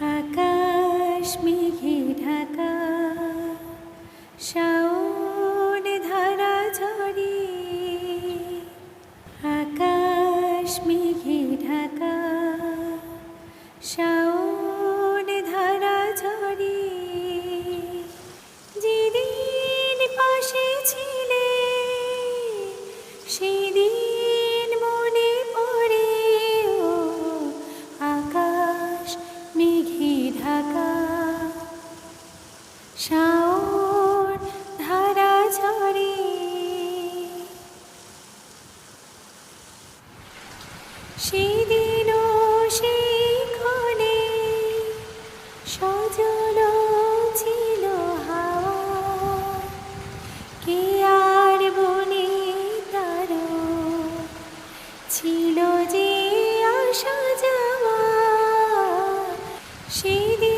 আকাশ মেঘে ঢাকা শাওন ধারা ঝরে। আকাশ মেঘে ঢাকা শাওন ছিল যে আসা যাওয়া সেদিনও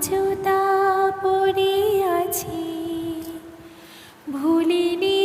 আজও তা পড়ে আছি। ভুলিনি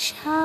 长